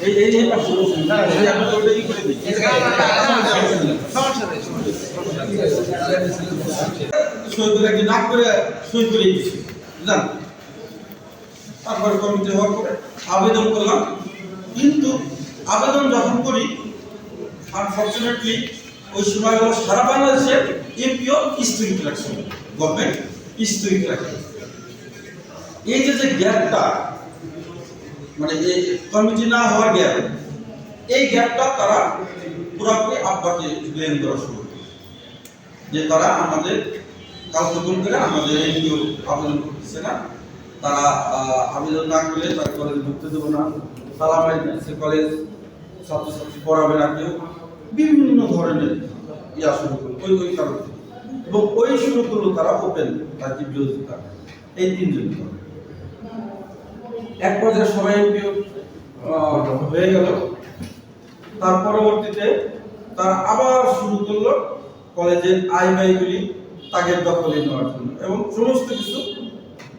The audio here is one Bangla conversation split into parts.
এই কমিটি হওয়ার পরে আবেদন করলাম কিন্তু আবেদন যখন করি আনফর্চুনেটলি ওই সময় সারা বাংলাদেশে এমপিও স্থগিত রাখছে গভর্নমেন্ট স্থগিত রাখে এই যে যে গ্যাপটা মানে এই কমিটি না হওয়ার গ্যাপ এই গ্যাপটা তারা পুরোপুরি আব্বাকে ব্লেম করা শুরু। যে তারা আমাদের কালক্ষেপণ করে আমাদের এনজিও আবেদন করতেছে না। তারা আবেদন না করলে তার কলেজে ঢুকতে দেবো না। মারি দিচ্ছে কলেজ ছাত্রছাত্রী পড়াবে না কেউ। বিভিন্ন ধরনের ইয়া শুরু করল ওই ওই কারণ। এবং ওই শুরু করল তারা ওপেন রাজ্যের বিরোধিতা, এই তিনজন এক পর্যায়ে সবাই হয়ে গেল তার পরবর্তীতে তারা আবার শুরু করল কলেজের আয় ব্যয়গুলি তাগের দখলে নেওয়ার জন্য এবং সমস্ত কিছু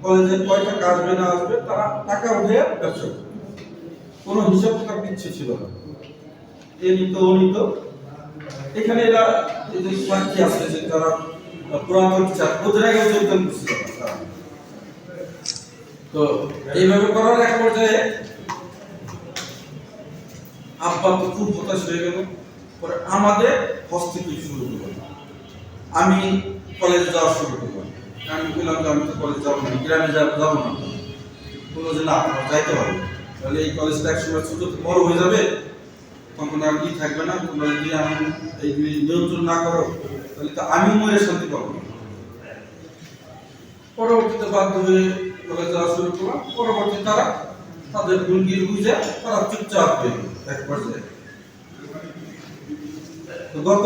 কলেজের কয়টা কাজ না আসবে তারা টাকা উঠে ব্যবসা। কোনো হিসাব কিতাব কিচ্ছু ছিল না এ নিত, ও নিত এখানে এরা এই যে সাক্ষী আছে যে তারা পুরাতন চার ওদের আগে যোগদান তারা। তো এইভাবে করার এক পর্যায়ে আব্বা তো খুব হতাশ হয়ে গেল। পরে আমাদের হস্তক্ষেপ শুরু করল আমি কলেজে যাওয়া শুরু করলাম। আমি বললাম যে আমি তো কলেজ যাব না, গ্রামে যাব যাব না। বলল যে না আমার যাইতে হবে তাহলে এই কলেজটা একসময় ছোট, বড় হয়ে যাবে। তখন আর কি থাকবে না, তোমরা যদি আমি এইগুলি নিয়ন্ত্রণ না করো, তাহলে তো আমি মরে শান্তি পাবো না। পরবর্তীতে বাধ্য হয়ে কলেজ যাওয়া শুরু করলাম পরবর্তী তারা তাদের ভুলগির বুঝে তারা চুপচাপ হয়ে এক পর্যায়ে। গত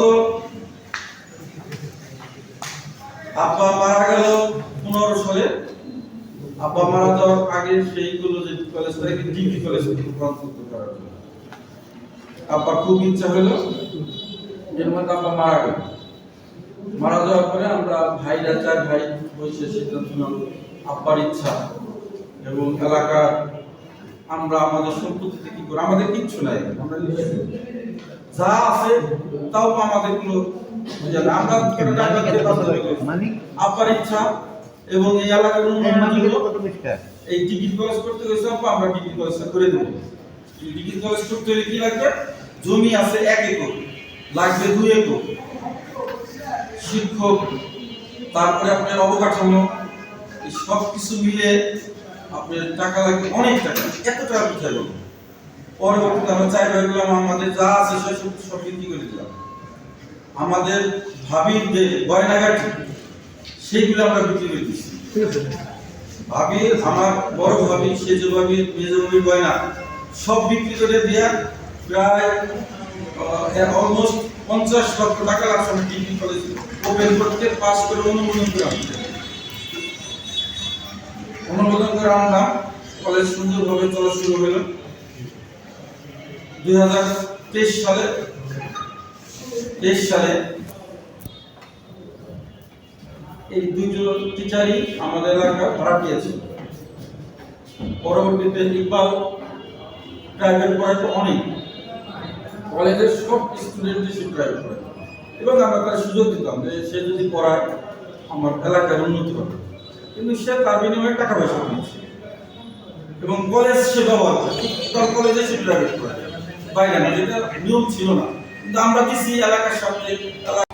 আব্বা মারা গেল পনেরো সালে। আব্বা মারা যাওয়ার আগে সেইগুলো যে কলেজটাকে ডিগ্রি কলেজ রূপান্তরিত করার জন্য। আব্বার খুব ইচ্ছা হলো এর মধ্যে আব্বা মারা গেল। মারা যাওয়ার পরে আমরা ভাইরা চার ভাই বসে সিদ্ধান্ত নিলাম আব্বার ইচ্ছা এবং এলাকার আমরা আমাদের সম্পত্তিতে কি করি? আমাদের কিচ্ছু নাই আমরা যা আছে তাও আমাদের কোনো বুঝে আমরা? আব্বার ইচ্ছা এবং এই এলাকার এই ডিগ্রি কলেজ করতে গেছে আমরা ডিগ্রি কলেজটা করে দেবো। ডিগ্রি কলেজ করতে হলে কি লাগবে? জমি আছে এক একর লাগবে দুই একর। শিক্ষক তারপরে আপনার অবকাঠামো সব কিছু মিলে আপনার টাকা লাগবে অনেক টাকা। এত টাকা কোথায় পাবো? পরবর্তীতে আমরা চাই আমাদের যা আছে সেসব সব বিক্রি করে দিলাম। আমাদের ভাবির যে গয়নাগাটি সেইগুলো আমরা বিক্রি করে দিচ্ছি ভাবি আমার বড় ভাবি সেজ ভাবি মেজ ভাবি গয়না সব বিক্রি করে দিয়া প্রায় অলমোস্ট পঞ্চাশ লক্ষ টাকা লাগছে আমি ডিগ্রি কলেজ ওপেন করতে পাস করে অনুমোদন করে অনুমোদন করে আনলাম কলেজ সুন্দরভাবে চলা শুরু হলো দুই হাজার তেইশ সালে তেইশ সালে এই দুজন টিচারই আমাদের এলাকা ভাড়া পেয়েছে পরবর্তীতে ইকবাল প্রাইভেট পড়াইতে অনেক। কলেজের সব স্টুডেন্ট সে প্রাইভেট পড়ায় এবং আমরা তার সুযোগ দিতাম যে সে যদি পড়ায়, আমার এলাকার উন্নতি হবে। কিন্তু সে তার বিনিময়ে টাকা পয়সা নিচ্ছে এবং কলেজ সে ব্যবহার করে। তার কলেজে সে প্রাইভেট করে। বাইরে না, যেটা নিয়ম ছিল না। কিন্তু আমরা দিচ্ছি এলাকার এলাকা